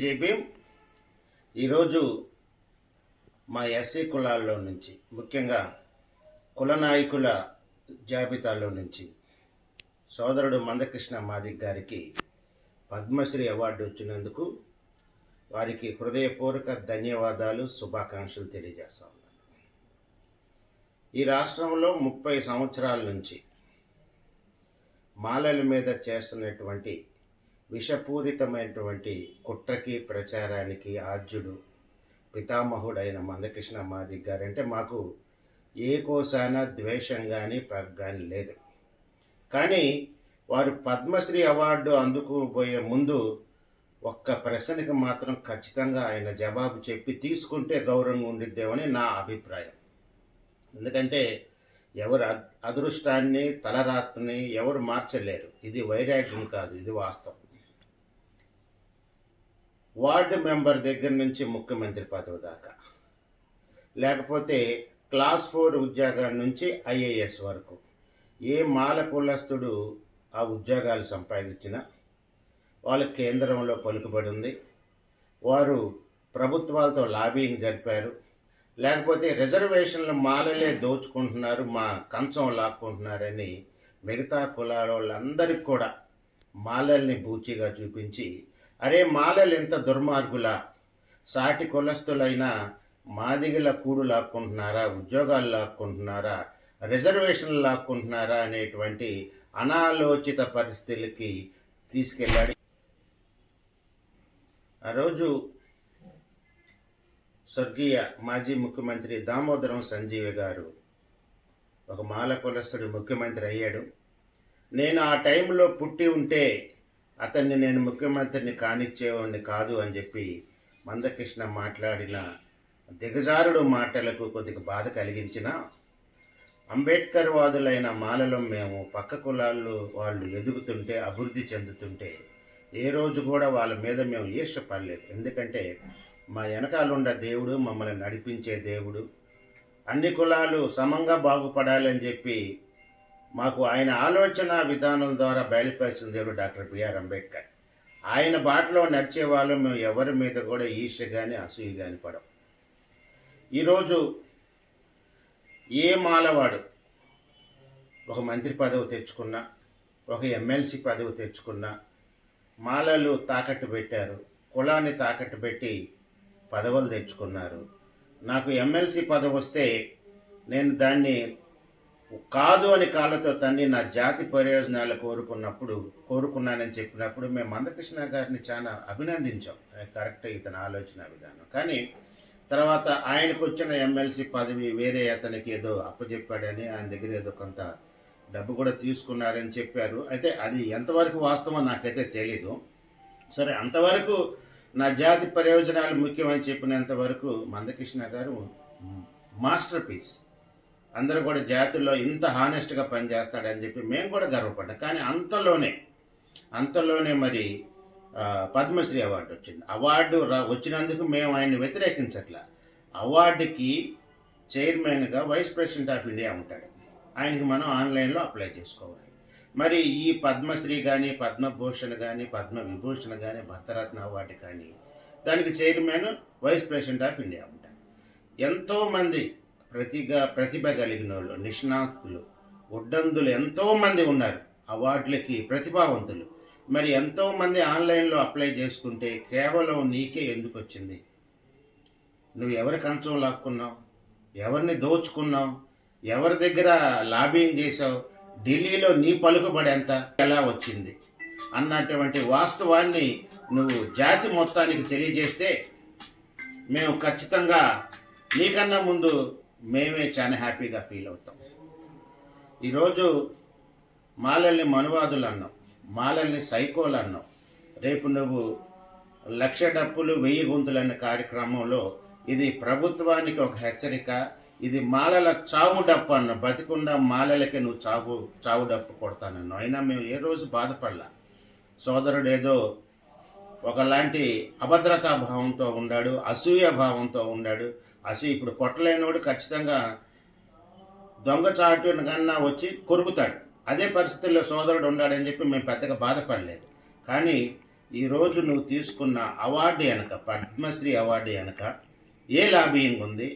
JB ఈరోజు మా SC కులాల్లో నుంచి ముఖ్యంగా కుల నాయకుల జాబితాలో నుంచి సోదరుడు మందకృష్ణ మాదిక్ గారికి పద్మశ్రీ అవార్డు వచ్చినందుకు వారికి హృదయపూర్వక ధన్యవాదాలు శుభాకాంక్షలు తెలియజేస్తా ఉన్నాను. ఈ రాష్ట్రంలో ముప్పై సంవత్సరాల నుంచి మాలల మీద చేస్తున్నటువంటి విషపూరితమైనటువంటి కుట్రకి ప్రచారానికి ఆద్యుడు పితామహుడైన మందకృష్ణ మాదిక్ గారు అంటే మాకు ఏ కోసాన ద్వేషం కానీ పగ కానీ లేదు. కానీ వారు పద్మశ్రీ అవార్డు అందుకుపోయే ముందు ఒక్క ప్రశ్నకి మాత్రం ఖచ్చితంగా ఆయన జవాబు చెప్పి తీసుకుంటే గౌరవంగా ఉండిద్దేమని నా అభిప్రాయం. ఎందుకంటే ఎవరు అద్- అదృష్టాన్ని తలరాత్ని ఎవరు మార్చలేరు. ఇది వైరాగ్యం కాదు ఇది వాస్తవం. వార్డు మెంబర్ దగ్గర నుంచి ముఖ్యమంత్రి పదవి దాకా. లేకపోతే క్లాస్ ఫోర్ ఉద్యోగాల నుంచి ఐఏఎస్ వరకు. ఏ మాల కులస్తుడు ఆ ఉద్యోగాలు సంపాదించినా వాళ్ళ కేంద్రంలో పలుకుబడి ఉంది. వారు ప్రభుత్వాలతో లాబింగ్ జరిపారు. లేకపోతే రిజర్వేషన్లు మాలలే దోచుకుంటున్నారు మా కంచం లాక్కుంటున్నారని మిగతా కులాల వాళ్ళందరికీ కూడా మాలల్ని బూచిగా చూపించి అరే మాలలు ఎంత దుర్మార్గులా? సాటి కులస్తులైన మాదిగల కూడు లాక్కుంటున్నారా? ఉద్యోగాలు లాక్కుంటున్నారా? రిజర్వేషన్లు లాక్కుంటున్నారా? అనేటువంటి అనాలోచిత పరిస్థితులకి తీసుకెళ్ళాడు. ఆ రోజు స్వర్గీయ మాజీ ముఖ్యమంత్రి దామోదరం సంజీవి గారు ఒక మాల కులస్తుడు ముఖ్యమంత్రి అయ్యాడు. నేను ఆ టైంలో పుట్టి ఉంటే అతన్ని నేను ముఖ్యమంత్రిని కానిచ్చేవాడిని కాదు అని చెప్పి మందకృష్ణ మాట్లాడిన దిగజారుడు మాటలకు కొద్దిగా బాధ కలిగించిన అంబేద్కర్ వాదులైన మాలలో మేము పక్క కులాల్లో వాళ్ళు ఎదుగుతుంటే అభివృద్ధి చెందుతుంటే ఏ రోజు కూడా వాళ్ళ మీద మేము ఈర్షపడలేదు ఎందుకంటే మా వెనకాలుండ దేవుడు మమ్మల్ని నడిపించే దేవుడు. అన్ని కులాలు సమంగా బాగుపడాలని చెప్పి మాకు ఆయన ఆలోచన విధానం ద్వారా బయలుపరిచిన దేవుడు డాక్టర్ బిఆర్ అంబేద్కర్. ఆయన బాటలో నడిచే వాళ్ళు మేము ఎవరి మీద కూడా ఈర్ష్య కానీ అసూయ కానీ పడం ఈరోజు ఏ మాలవాడు ఒక మంత్రి పదవి తెచ్చుకున్నా ఒక ఎమ్మెల్సీ పదవి తెచ్చుకున్నా మాలలు తాకట్టు పెట్టారు కులాన్ని తాకట్టు పెట్టి పదవులు తెచ్చుకున్నారు. నాకు ఎమ్మెల్సీ పదవి వస్తే నేను దాన్ని కాదు అని కాళ్ళతో తండ్రి నా జాతి ప్రయోజనాలు కోరుకున్నప్పుడు కోరుకున్నానని చెప్పినప్పుడు మేము మందకృష్ణ గారిని చాలా అభినందించాం. కరెక్ట్ ఇతని ఆలోచన విధానం. కానీ తర్వాత ఆయనకు వచ్చిన ఎమ్మెల్సీ పదవి వేరే అతనికి ఏదో అప్పచెప్పాడని ఆయన దగ్గర ఏదో కొంత డబ్బు కూడా తీసుకున్నారని చెప్పారు. అయితే అది ఎంతవరకు వాస్తవం నాకైతే తెలీదు. సరే అంతవరకు నా జాతి ప్రయోజనాలు ముఖ్యమని చెప్పినంత వరకు మందకృష్ణ గారు మాస్టర్ పీస్ అందరూ కూడా జాతుల్లో ఇంత హానెస్ట్గా పనిచేస్తాడని చెప్పి మేము కూడా గర్వపడ్డాం. కానీ అంతలోనే అంతలోనే మరి పద్మశ్రీ అవార్డు వచ్చింది. అవార్డు రా వచ్చినందుకు మేము ఆయన్ని వ్యతిరేకించట్లా. అవార్డుకి చైర్మన్గా వైస్ ప్రెసిడెంట్ ఆఫ్ ఇండియా ఉంటాడు. ఆయనకి మనం ఆన్లైన్లో అప్లై చేసుకోవాలి. మరి ఈ పద్మశ్రీ కానీ పద్మభూషణ్ కానీ పద్మ విభూషణ్ కానీ భరతరత్న అవార్డు కానీ దానికి chairman vice president of India ఉంటాడు. ఎంతోమంది ప్రతిగా ప్రతిభ కలిగిన వాళ్ళు నిష్ణాతులు ఉడ్డందులు ఎంతోమంది ఉన్నారు. అవార్డులకి ప్రతిభావంతులు. మరి ఎంతోమంది ఆన్లైన్లో అప్లై చేసుకుంటే కేవలం నీకే ఎందుకు వచ్చింది నువ్వు ఎవరి కంచం లాక్కున్నావు? ఎవరిని దోచుకున్నావు? ఎవరి దగ్గర లాబింగ్ చేసావు ఢిల్లీలో నీ పలుకుబడి ఎంత? ఎలా వచ్చింది? అన్నటువంటి వాస్తవాన్ని నువ్వు జాతి మొత్తానికి తెలియజేస్తే మేము ఖచ్చితంగా నీకన్నా ముందు మేమే చాలా హ్యాపీగా ఫీల్ అవుతాం. ఈరోజు మాలల్ని మనువాదులు అన్నాం మాలల్ని సైకోలు అన్నాం. రేపు నువ్వు లక్ష డప్పులు వెయ్యి గొంతులు అనే కార్యక్రమంలో ఇది ప్రభుత్వానికి ఒక హెచ్చరిక ఇది మాలల చావు డప్పు అన్న బతికుండా మాలలకి నువ్వు చావు చావు డప్పు కొడతానన్నావు. అయినా మేము ఏ రోజు బాధపడలా. సోదరుడు ఏదో ఒకలాంటి అభద్రతా భావంతో ఉన్నాడు అసూయ భావంతో ఉన్నాడు అసలు ఇప్పుడు కొట్టలేనోడు ఖచ్చితంగా దొంగచాటు కన్నా వచ్చి కొరుకుతాడు. అదే పరిస్థితుల్లో సోదరుడు ఉన్నాడని చెప్పి మేము పెద్దగా బాధపడలేదు. కానీ ఈరోజు నువ్వు తీసుకున్న అవార్డు వెనక పద్మశ్రీ అవార్డు వెనక ఏ లాబియింగ్ ఉంది?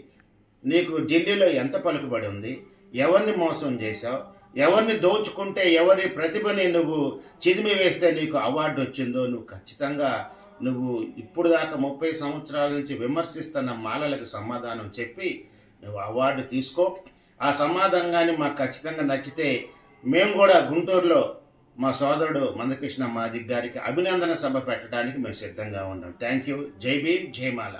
నీకు ఢిల్లీలో ఎంత పలుకుబడి ఉంది? ఎవరిని మోసం చేశావు? ఎవరిని దోచుకుంటే ఎవరి ప్రతిభని నువ్వు చిదిమి వేస్తే నీకు అవార్డు వచ్చిందో నువ్వు ఖచ్చితంగా నువ్వు ఇప్పుడు దాకా ముప్పై సంవత్సరాల నుంచి విమర్శిస్తున్న మాలలకు సమాధానం చెప్పి నువ్వు అవార్డు తీసుకో. ఆ సమాధానం మాకు ఖచ్చితంగా నచ్చితే మేము కూడా గుంటూరులో మా సోదరుడు మందకృష్ణ మాదిక్ గారికి అభినందన సభ పెట్టడానికి మేము సిద్ధంగా ఉన్నాం. థ్యాంక్ యూ జై భీమ్ జయమాల